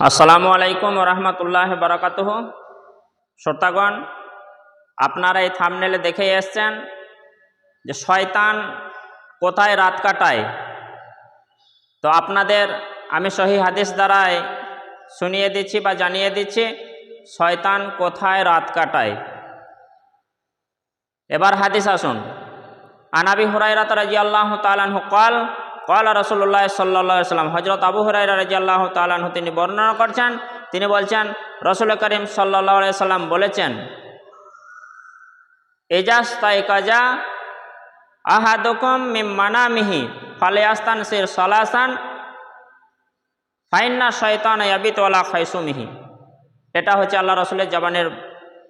আসসালামু আলাইকুম রহমতুল্লাহ বারাকাতুহ। শ্রোতাগণ, আপনারা এই থামনেলে দেখেই এসছেন যে শয়তান কোথায় রাত কাটায়। তো আপনাদের আমি সহি হাদিস দ্বারায় শুনিয়ে দিচ্ছি বা জানিয়ে দিচ্ছি, শয়তান কোথায় রাত কাটায়। এবার হাদিস আসুন। আনাবি হুরাইরাত রাজি আল্লাহ তালানহু কল কল রসুল্লাহ সাল্লা সাল্লাম হজরত আবু হুরাইরা রাজি আল্লাহ তালানহু তিনি বর্ণনা করছেন, তিনি বলছেন, রসুল করিম সাল্লাহ সাল্লাম বলেছেন এজাজ তাই কাজা আহাদুকুম মিম মানামিহি ফালে আস্তান সির সলাসান, ফাইন্না শয়তান ইয়াবিত ওয়ালা খাইসুমিহি এটা হচ্ছে আল্লাহ রসুলের জবানের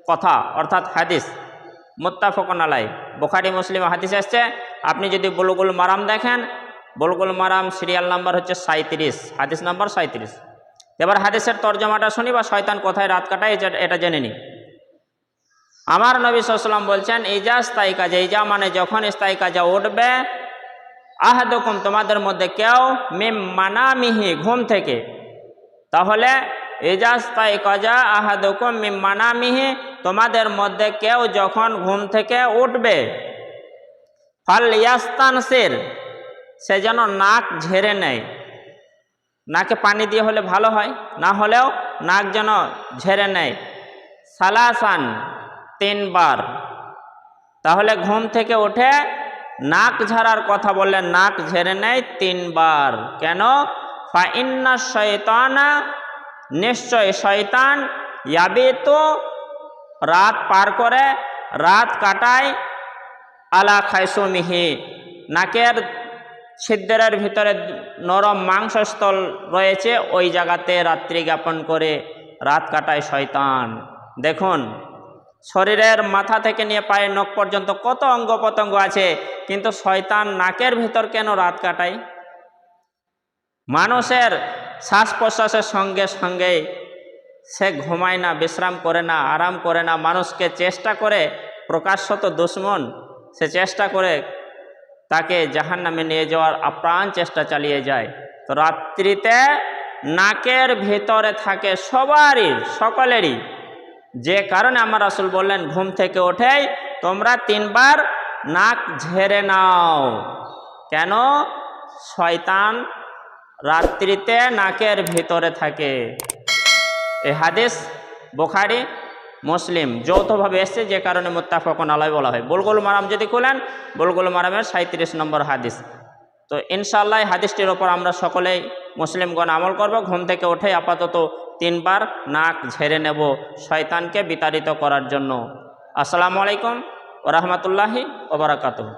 কথা, অর্থাৎ হাদিস। মুত্তাফকুন আলাই বুখারি, মুসলিম হাদিস আসছে আপনি যদি বুলগুল মারাম দেখেন বুলগুল মারাম, সিরিয়াল নাম্বার হচ্ছে সাঁত্রিশ হাদিস নাম্বার সাঁত্রিশ এবার হাদিসের তর্জমাটা শুনি বা শয়তান কোথায় রাত কাটায়, এটা- জেনে নিই আমার নবী সাল্লাম বলছেন, ইজা স্থায়ী কাজে ইজা মানে যখন স্থায়ী কাজে উঠবে, আহাদুকুম, তোমাদের মধ্যে কেউ মিম মানামিহি, ঘুম থেকে। তাহলে ইজাস্তাই কজা আহাদুকুম মিম মানামিহি, তোমাদের মধ্যে কেউ যখন ঘুম থেকে উঠবে, ফল ইয়াস্তানসির সে যেন নাক ঝেড়ে নেয়। নাকে পানি দিয়ে হলে ভালো হয়, না হলেও নাক যেন ঝেড়ে নেয়। সালাসান তিনবার। তাহলে ঘুম থেকে উঠে নাক ঝাড়ার কথা বললে নাক ঝেড়ে নেয় তিনবার। কেন? ফাইন্না শয়তানা, নিশ্চয় শয়তান ইয়াবে তো রাত পার করে রাত কাটায় আলা খাইসুমিহি, নাকের ছিদ্রের ভিতরে নরম মাংসস্থল রয়েছে, ওই জায়গাতে রাত্রি জ্ঞাপন করে রাত কাটায় শয়তান। দেখুন, শরীরের মাথা থেকে নিয়ে পায়ের নখ পর্যন্ত কত অঙ্গ প্রত্যঙ্গ আছে, কিন্তু শয়তান নাকের ভিতর কেন রাত কাটায়? মানুষের শ্বাস প্রশ্বাসের সঙ্গে সঙ্গে সে ঘুমায় না, বিশ্রাম করে না, আরাম করে না। মানুষকে চেষ্টা করে প্রকাশ্যত দুশ্মন, সে চেষ্টা করে তাকে জাহান নামে নিয়ে যাওয়ার আপ্রাণ চেষ্টা চালিয়ে যায়। তো রাত্রিতে নাকের ভিতরে থাকে সবারই, সকলেরই। যে কারণে আমার রাসুল বললেন, ঘুম থেকে ওঠেই তোমরা তিনবার নাক ঝেড়ে নাও। কেন? শয়তান রাত্রিতে নাকের ভিতরে থাকে। এ হাদিস বোখারি মুসলিম যৌথভাবে এসছে, যে কারণে মোত্তাফকন আলাই বলা হয়। বুলগুল মারাম যদি খুলেন, বুলগুল মারামের সাঁত্রিশ নম্বর হাদিস। তো ইনশাল্লাহ হাদিসটির ওপর আমরা সকলেই মুসলিমগণ আমল করব। ঘুম থেকে উঠে আপাতত তিনবার নাক ঝেড়ে নেব শয়তানকে বিতাড়িত করার জন্য। আসসালামু আলাইকুম ও রহমতুল্লাহি ওবরাকাতুহ